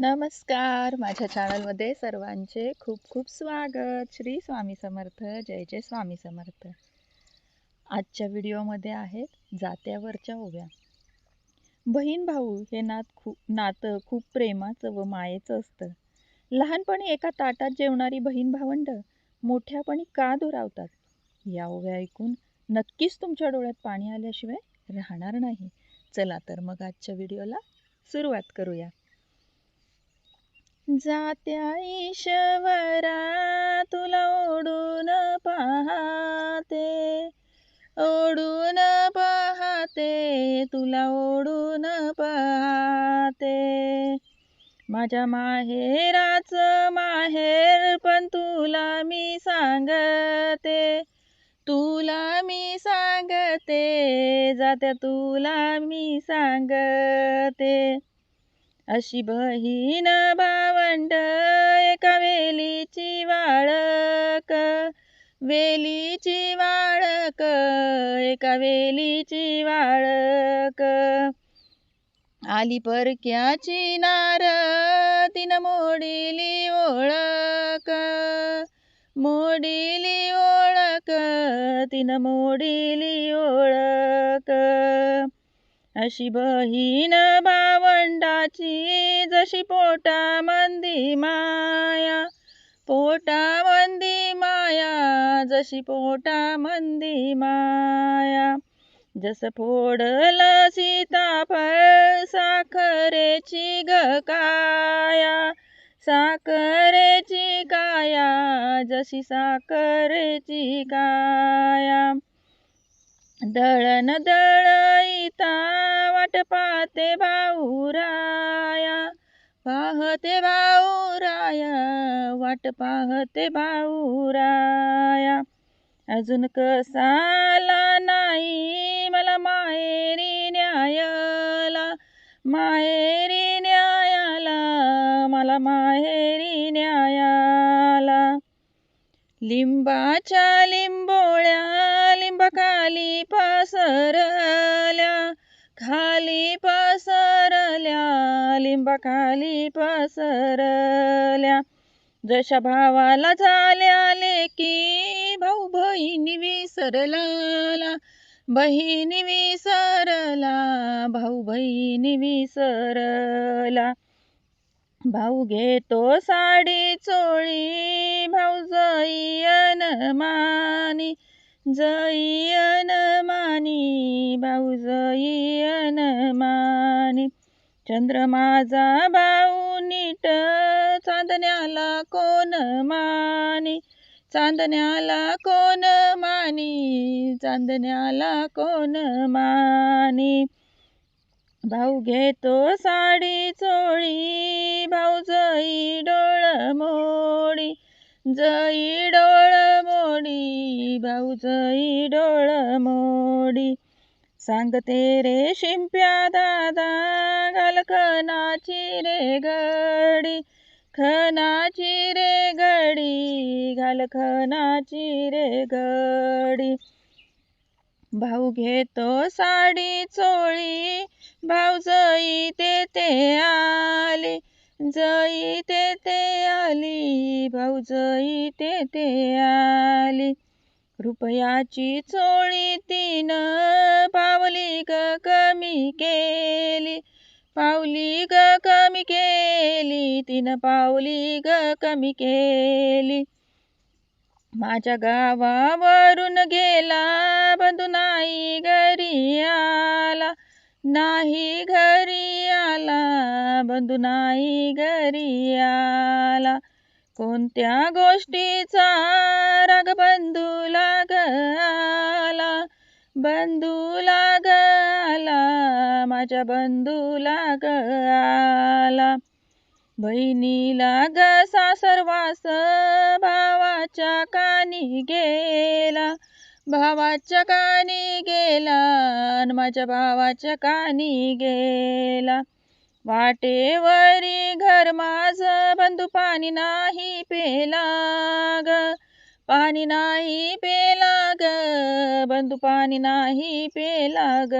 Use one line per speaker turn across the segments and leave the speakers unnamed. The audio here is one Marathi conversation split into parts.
नमस्कार. माझ्या चॅनलमध्ये सर्वांचे खूप खूप स्वागत. श्री स्वामी समर्थ. जय जय स्वामी समर्थ. आजच्या व्हिडिओमध्ये आहेत जात्यावरच्या ओव्या. बहीण भाऊ हे नात खूप नातं खूप प्रेमाचं व मायेचं असतं. लहानपणी एका ताटात जेवणारी बहीण भावंड मोठ्यापणी का दुरावतात? या ओव्या ऐकून नक्कीच तुमच्या डोळ्यात पाणी आल्याशिवाय राहणार नाही. चला तर मग आजच्या व्हिडिओला सुरुवात करूया. जात्या ईश्वरा तुला ओढून पाहते. ओढून पाहते तुला ओढून पाहते. माझ्या माहेराच माहेर पण तुला मी सांगते. तुला मी सांगते जात्या तुला मी सांगते. अशी बहीण भावंड एका वेलीची वाळक. वेलीची वाळक एका वेलीची वाळक. आली परक्याची नार तिन मोडिली ओळख. मोडिली ओळख तिन मोडिली ओळख. अशी बहीण भावंडाची जशी पोटा मंदी माया. पोटा मंदी माया जशी पोटा मंदी माया. जस फोडल सीताफळ साखरेची ग काया. साखरेची काया जशी साखरेची काया. दळण दळईता वाट पाहते भाऊराया पाहते भाऊराया वाट पाहते भाऊराया. अजून कसाला नाही मला माहेरी न्यायला माहेरी न्यायाला मला माहेरी न्यायाला लिंबाच्या लिंबोळ्या लिंबाखाली पसरल्या खाली पसरल्या लिंबाखाली पसरल्या. जशा भावाला झाल्या लेकी भाऊ बहिणी विसरला बहिणी विसरला भाऊ बहिणी विसरला. भाऊ घेतो साडी चोळी मानी जयन मानी भाऊ जयन मानी. चंद्र माझा भाऊ नीट चांदण्याला कोण मानी? चांदण्याला कोण मानी? चांदण्याला कोण मानी? भाऊ घेतो साडी चोळी भाऊ जई डोळ मोडी जई डोळ मोडी भाऊ डोळ मोडी. सांगते रे शिंप्या दादा घालखनाची रे घडी. खनाची रे घडी घालखनाची रे घडी. भाऊ घेतो साडी चोळी भाऊ जई ते आली. जई ते ते आली भाऊ जई ते ते आली. रुपयाची चोळी तीन पावली ग कमी केली. पावली ग कमी केली तीन पावली ग कमी केली. माझ्या गावावरून गेला नाही घरी आला बंधू नाही घरी आला. कोणत्या गोष्टीचा राग बंधूला आला? बंधूला आला माझ्या बंधूला आला. बहिणीला ग सासरवास भावाच्या कानी गेला. भावाच्या कानी गेला अन माझ्या भावाच्या कानी गेला. वाटेवरी घर माझ बंधू पाणी नाही पेला ग. पाणी नाही पेला ग बंधू पाणी नाही पेला ग.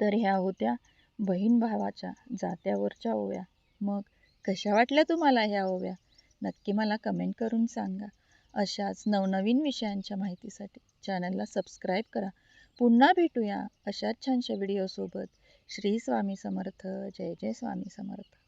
तर ह्या होत्या बहीण भावाच्या जात्यावरच्या ओव्या. मग कशा वाटल्या तुम्हाला ह्या ओव्या? नक्की मला कमेंट करून सांगा. अशाच नवनवीन विषयांच्या माहितीसाठी चॅनलला सबस्क्राईब करा. पुन्हा भेटूया अशाच छानशा व्हिडिओसोबत. श्री स्वामी समर्थ. जय जय स्वामी समर्थ.